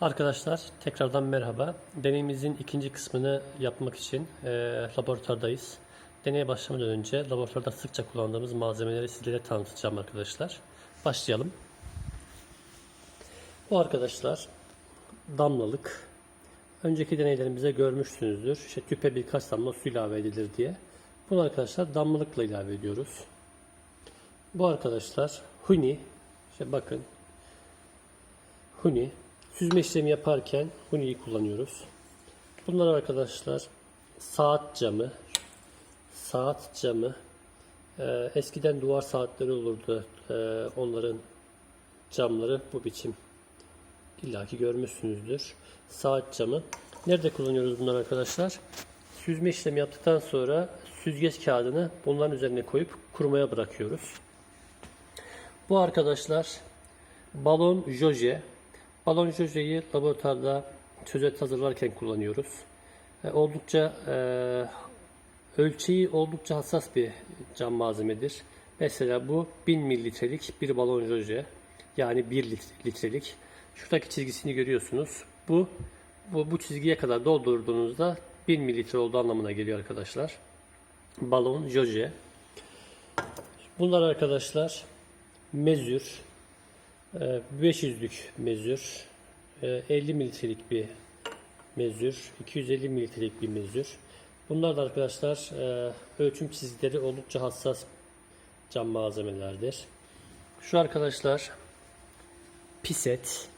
Arkadaşlar tekrardan merhaba. Deneyimizin ikinci kısmını yapmak için e, laboratuvardayız. Deneye başlamadan önce laboratuvarda sıkça kullandığımız malzemeleri sizlere tanıtacağım arkadaşlar. Başlayalım. Bu arkadaşlar damlalık. Önceki deneylerimizde görmüşsünüzdür. İşte tüpe birkaç damla su ilave edilir diye. Bunu arkadaşlar damlalıkla ilave ediyoruz. Bu arkadaşlar huni. İşte bakın huni. Süzme işlemi yaparken huniyi kullanıyoruz. Bunlar arkadaşlar saat camı. Saat camı. Ee, eskiden duvar saatleri olurdu. Ee, onların camları bu biçim. İlla ki görmüşsünüzdür. Saat camı. Nerede kullanıyoruz bunları arkadaşlar? Süzme işlemi yaptıktan sonra süzgeç kağıdını bunların üzerine koyup kurumaya bırakıyoruz. Bu arkadaşlar balon joje. Balon jojeyi laboratuvarda çözet hazırlarken kullanıyoruz. E, oldukça e, ölçeği oldukça hassas bir cam malzemedir. Mesela bu 1000 mililitrelik bir balon joje. Yani 1 lit- litrelik. Şuradaki çizgisini görüyorsunuz. Bu bu, bu çizgiye kadar doldurduğunuzda 1000 mililitre olduğu anlamına geliyor arkadaşlar. Balon joje. Bunlar arkadaşlar mezür. Ee, 500'lük mezür, ee, 50 mililitrelik bir mezür, 250 mililitrelik bir mezür. Bunlar da arkadaşlar e, ölçüm çizgileri oldukça hassas cam malzemelerdir. Şu arkadaşlar piset,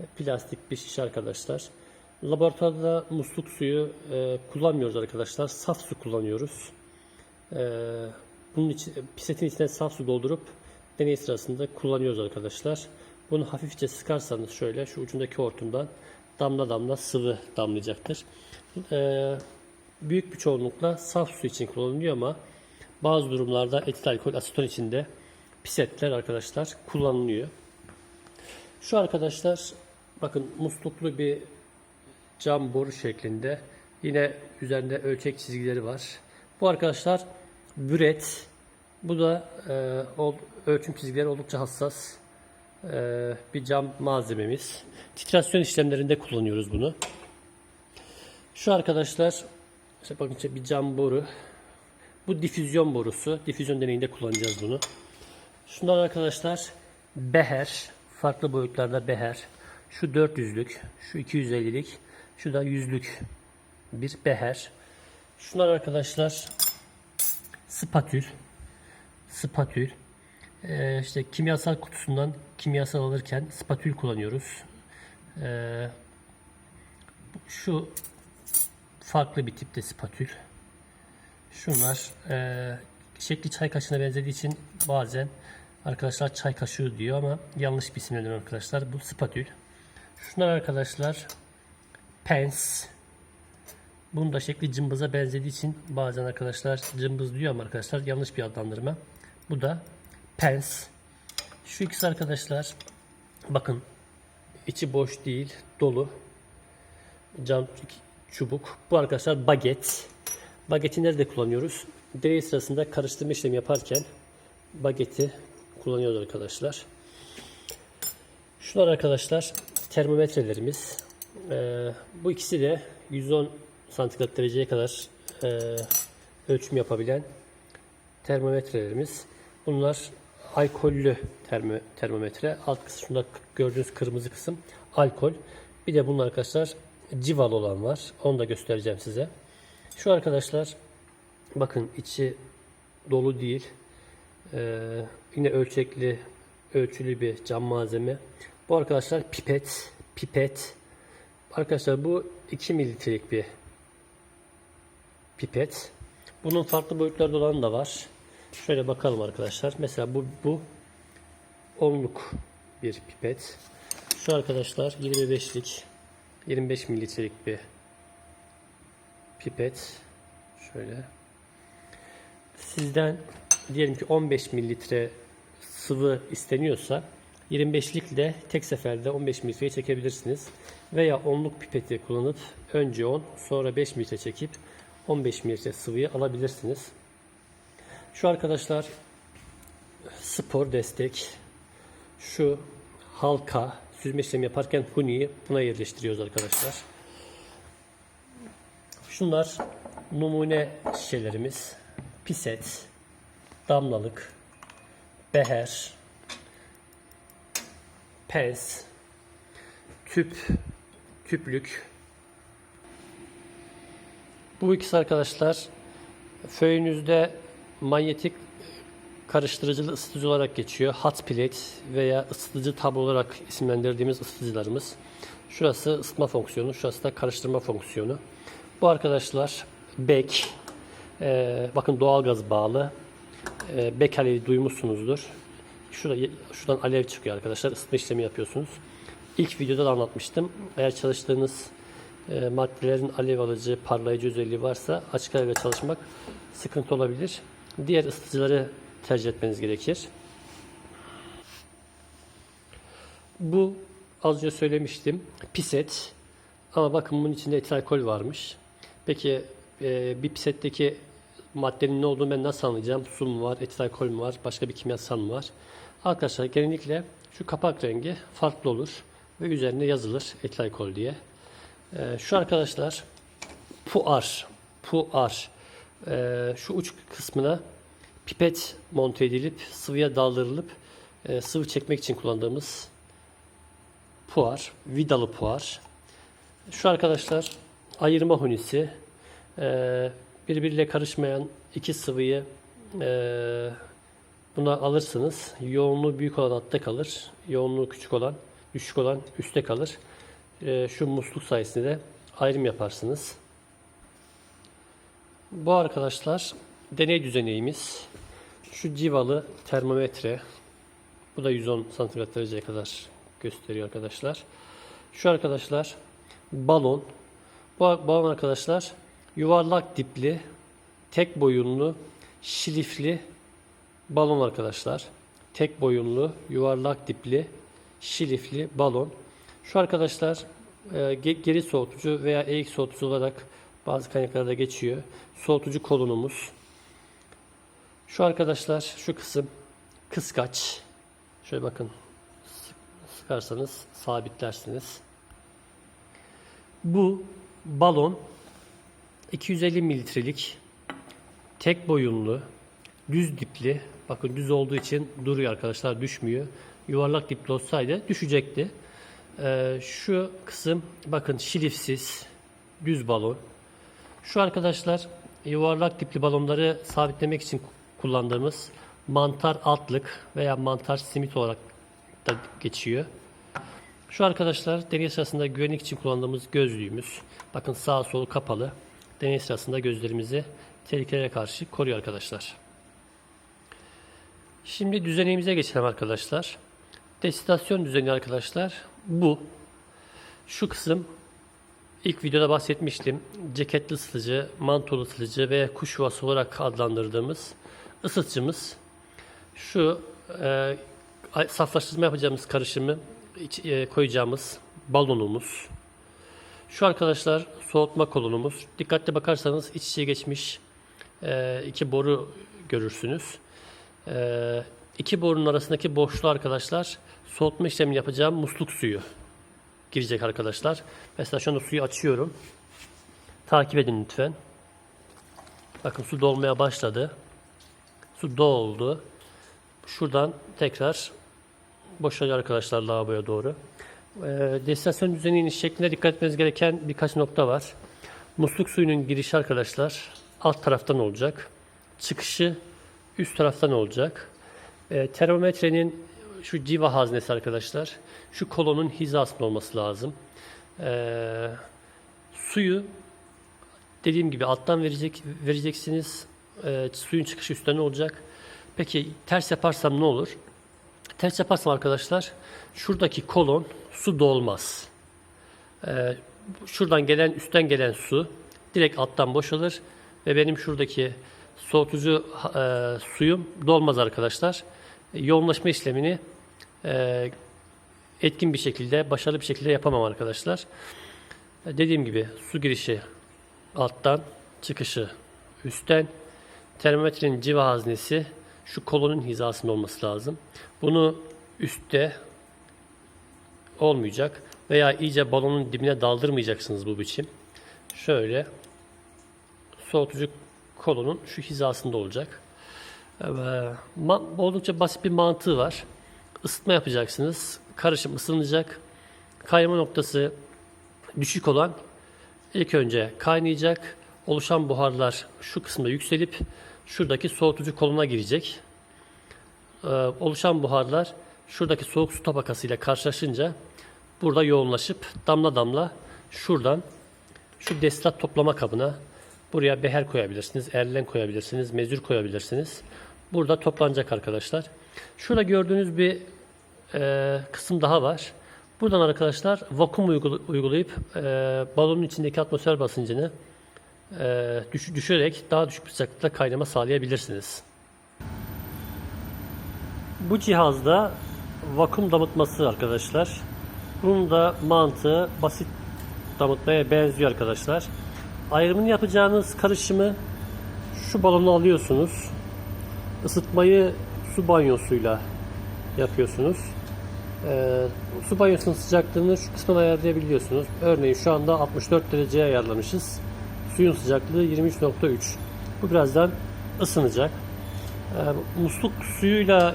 e, plastik bir şişe arkadaşlar. Laboratuvarda musluk suyu e, kullanmıyoruz arkadaşlar. Saf su kullanıyoruz. E, bunun için pisetin içine saf su doldurup deney sırasında kullanıyoruz arkadaşlar. Bunu hafifçe sıkarsanız şöyle şu ucundaki hortumdan damla damla sıvı damlayacaktır. Ee, büyük bir çoğunlukla saf su için kullanılıyor ama bazı durumlarda etil alkol aseton içinde pisetler arkadaşlar kullanılıyor. Şu arkadaşlar bakın musluklu bir cam boru şeklinde yine üzerinde ölçek çizgileri var. Bu arkadaşlar büret bu da e, ölçüm çizgileri oldukça hassas e, bir cam malzememiz. Titrasyon işlemlerinde kullanıyoruz bunu. Şu arkadaşlar işte bakın işte bir cam boru. Bu difüzyon borusu. Difüzyon deneyinde kullanacağız bunu. Şunlar arkadaşlar beher. Farklı boyutlarda beher. Şu 400'lük, şu 250'lik, şu da 100'lük bir beher. Şunlar arkadaşlar spatül spatül. Ee, işte kimyasal kutusundan kimyasal alırken spatül kullanıyoruz. Ee, şu farklı bir tipte spatül. Şunlar e, şekli çay kaşığına benzediği için bazen arkadaşlar çay kaşığı diyor ama yanlış bir isim veriyor arkadaşlar. Bu spatül. Şunlar arkadaşlar pens. Bunun da şekli cımbıza benzediği için bazen arkadaşlar cımbız diyor ama arkadaşlar yanlış bir adlandırma. Bu da pens. Şu ikisi arkadaşlar bakın içi boş değil dolu cam çubuk. Bu arkadaşlar baget. Bageti nerede kullanıyoruz? Deney sırasında karıştırma işlemi yaparken bageti kullanıyoruz arkadaşlar. Şunlar arkadaşlar termometrelerimiz. Ee, bu ikisi de 110 santigrat dereceye kadar e, ölçüm yapabilen termometrelerimiz. Bunlar alkollü termo, termometre. Alt kısmında gördüğünüz kırmızı kısım alkol. Bir de bunun arkadaşlar cival olan var. Onu da göstereceğim size. Şu arkadaşlar bakın içi dolu değil. Ee, yine ölçekli ölçülü bir cam malzeme. Bu arkadaşlar pipet. Pipet. Arkadaşlar bu 2 mililitrelik bir pipet. Bunun farklı boyutlarda olanı da var. Şöyle bakalım arkadaşlar. Mesela bu bu onluk bir pipet. Şu arkadaşlar 25'lik 25 mililitrelik bir pipet. Şöyle. Sizden diyelim ki 15 mililitre sıvı isteniyorsa 25'lik de tek seferde 15 mililitreyi çekebilirsiniz. Veya onluk pipeti kullanıp önce 10 sonra 5 mililitre çekip 15 mililitre sıvıyı alabilirsiniz. Şu arkadaşlar spor destek. Şu halka süzme işlemi yaparken huniyi buna yerleştiriyoruz arkadaşlar. Şunlar numune şişelerimiz. Piset, damlalık, beher, pens, tüp, tüplük. Bu ikisi arkadaşlar föyünüzde manyetik karıştırıcılı ısıtıcı olarak geçiyor. Hot plate veya ısıtıcı tablo olarak isimlendirdiğimiz ısıtıcılarımız. Şurası ısıtma fonksiyonu, şurası da karıştırma fonksiyonu. Bu arkadaşlar bek, ee, bakın doğalgaz bağlı. Ee, bek alevi duymuşsunuzdur. Şurada, şuradan alev çıkıyor arkadaşlar. Isıtma işlemi yapıyorsunuz. İlk videoda da anlatmıştım. Eğer çalıştığınız e, maddelerin alev alıcı, parlayıcı özelliği varsa açık alevle çalışmak sıkıntı olabilir. Diğer ısıtıcıları tercih etmeniz gerekir. Bu az önce söylemiştim. Piset. Ama bakın bunun içinde etil alkol varmış. Peki e, bir pisetteki maddenin ne olduğunu ben nasıl anlayacağım? Su mu var, etil alkol mü var, başka bir kimyasal mı var? Arkadaşlar genellikle şu kapak rengi farklı olur ve üzerinde yazılır etil alkol diye. E, şu arkadaşlar puar, puar. E, şu uç kısmına pipet monte edilip sıvıya daldırılıp e, sıvı çekmek için kullandığımız puar, vidalı puar. Şu arkadaşlar ayırma hunisi. E, birbiriyle karışmayan iki sıvıyı e, buna alırsınız. Yoğunluğu büyük olan altta kalır. Yoğunluğu küçük olan, düşük olan üstte kalır. E, şu musluk sayesinde de ayrım yaparsınız. Bu arkadaşlar deney düzeneğimiz. Şu civalı termometre. Bu da 110 santigrat dereceye kadar gösteriyor arkadaşlar. Şu arkadaşlar balon. Bu balon arkadaşlar yuvarlak dipli, tek boyunlu, şilifli balon arkadaşlar. Tek boyunlu, yuvarlak dipli, şilifli balon. Şu arkadaşlar e, ge- geri soğutucu veya eğik soğutucu olarak bazı kaynaklarda geçiyor. Soğutucu kolonumuz. Şu arkadaşlar şu kısım kıskaç. Şöyle bakın sık- sıkarsanız sabitlersiniz. Bu balon 250 mililitrelik tek boyunlu düz dipli bakın düz olduğu için duruyor arkadaşlar düşmüyor. Yuvarlak dipli olsaydı düşecekti. Ee, şu kısım bakın şilifsiz düz balon. Şu arkadaşlar yuvarlak dipli balonları sabitlemek için kullandığımız mantar altlık veya mantar simit olarak da geçiyor. Şu arkadaşlar deney sırasında güvenlik için kullandığımız gözlüğümüz. Bakın sağ solu kapalı. Deney sırasında gözlerimizi tehlikelere karşı koruyor arkadaşlar. Şimdi düzenimize geçelim arkadaşlar. Destinasyon düzeni arkadaşlar bu. Şu kısım ilk videoda bahsetmiştim. Ceketli ısıtıcı, mantolu ısıtıcı ve kuş yuvası olarak adlandırdığımız ısıtıcımız. Şu e, saflaştırma yapacağımız karışımı iç- e, koyacağımız balonumuz. Şu arkadaşlar soğutma kolonumuz. Dikkatli bakarsanız iç içe geçmiş e, iki boru görürsünüz. E, iki borunun arasındaki boşluğu arkadaşlar soğutma işlemini yapacağım musluk suyu girecek arkadaşlar. Mesela şu anda suyu açıyorum. Takip edin lütfen. Bakın su dolmaya başladı. Su doldu. Şuradan tekrar boşalıyor arkadaşlar lavaboya doğru. Ee, destinasyon düzeni iniş şeklinde dikkat etmeniz gereken birkaç nokta var. Musluk suyunun girişi arkadaşlar alt taraftan olacak. Çıkışı üst taraftan olacak. Ee, termometrenin şu civa haznesi arkadaşlar şu kolonun hizasında olması lazım. Ee, suyu dediğim gibi alttan verecek vereceksiniz. Ee, suyun çıkışı üstten olacak. Peki ters yaparsam ne olur? Ters yaparsam arkadaşlar şuradaki kolon su dolmaz. Ee, şuradan gelen üstten gelen su direkt alttan boşalır ve benim şuradaki soğutucu e, suyum dolmaz arkadaşlar. Yoğunlaşma işlemini e, etkin bir şekilde, başarılı bir şekilde yapamam arkadaşlar. E, Dediğim gibi su girişi alttan, çıkışı üstten. Termometrenin civa haznesi şu kolonun hizasında olması lazım. Bunu üstte olmayacak veya iyice balonun dibine daldırmayacaksınız bu biçim. Şöyle soğutucu kolunun şu hizasında olacak. Ma- oldukça basit bir mantığı var. Isıtma yapacaksınız. Karışım ısınacak. Kayma noktası düşük olan ilk önce kaynayacak. Oluşan buharlar şu kısımda yükselip şuradaki soğutucu koluna girecek. Ee, oluşan buharlar şuradaki soğuk su tabakasıyla karşılaşınca burada yoğunlaşıp damla damla şuradan şu destilat toplama kabına buraya beher koyabilirsiniz, erlen koyabilirsiniz, mezür koyabilirsiniz. Burada toplanacak arkadaşlar. Şurada gördüğünüz bir e, kısım daha var. Buradan arkadaşlar vakum uygula- uygulayıp e, balonun içindeki atmosfer basıncını e, düş- düşürerek daha düşük bir sıcaklıkta kaynama sağlayabilirsiniz. Bu cihazda vakum damıtması arkadaşlar. Bunun da mantığı basit damıtmaya benziyor arkadaşlar. Ayrımını yapacağınız karışımı şu balonu alıyorsunuz. Isıtmayı su banyosuyla yapıyorsunuz. Ee, su banyosunun sıcaklığını şu kısmına ayarlayabiliyorsunuz. Örneğin şu anda 64 dereceye ayarlamışız. Suyun sıcaklığı 23.3. Bu birazdan ısınacak. Ee, musluk suyuyla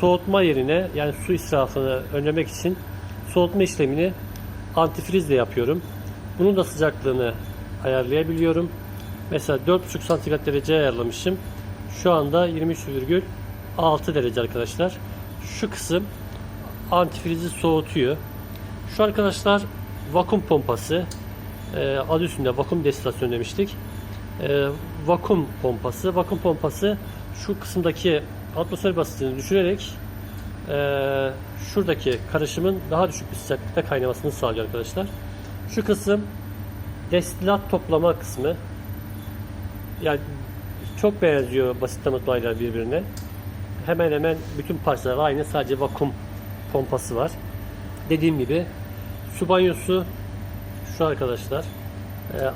soğutma yerine yani su israfını önlemek için soğutma işlemini antifrizle yapıyorum. Bunun da sıcaklığını ayarlayabiliyorum. Mesela 4,5 santigrat dereceye ayarlamışım. Şu anda 23,6 derece arkadaşlar. Şu kısım antifrizi soğutuyor. Şu arkadaşlar vakum pompası. Ee, adı üstünde vakum destilasyon demiştik. Ee, vakum pompası. Vakum pompası şu kısımdaki atmosfer basıncını düşürerek ee, şuradaki karışımın daha düşük bir sıcaklıkta kaynamasını sağlıyor arkadaşlar. Şu kısım destilat toplama kısmı. Yani çok benziyor basit damıtmayla birbirine. Hemen hemen bütün parçalar aynı. Sadece vakum pompası var. Dediğim gibi su banyosu şu arkadaşlar. Ee,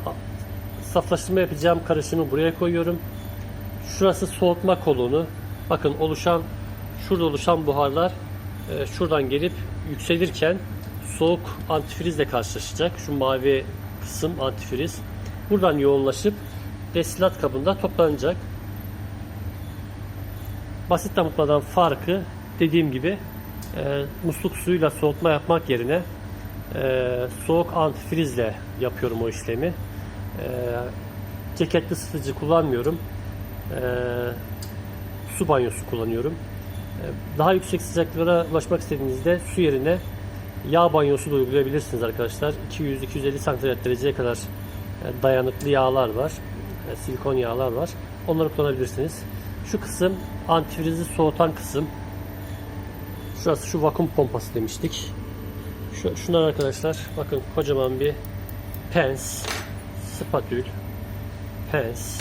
saflaştırma yapacağım karışımı buraya koyuyorum. Şurası soğutma kolonu. Bakın oluşan şurada oluşan buharlar e, şuradan gelip yükselirken soğuk antifrizle karşılaşacak. Şu mavi kısım antifriz. Buradan yoğunlaşıp destilat kabında toplanacak. Basit damıtmadan farkı dediğim gibi e, musluk suyuyla soğutma yapmak yerine e, soğuk antifrizle yapıyorum o işlemi. E, ceketli ısıtıcı kullanmıyorum. E, su banyosu kullanıyorum. E, Daha yüksek sıcaklıklara ulaşmak istediğinizde su yerine yağ banyosu da uygulayabilirsiniz arkadaşlar. 200-250 santigrat dereceye kadar e, dayanıklı yağlar var. E, Silikon yağlar var. Onları kullanabilirsiniz. Şu kısım antifrizi soğutan kısım. Şurası şu vakum pompası demiştik. Şu, şunlar arkadaşlar bakın kocaman bir pens, spatül, pens,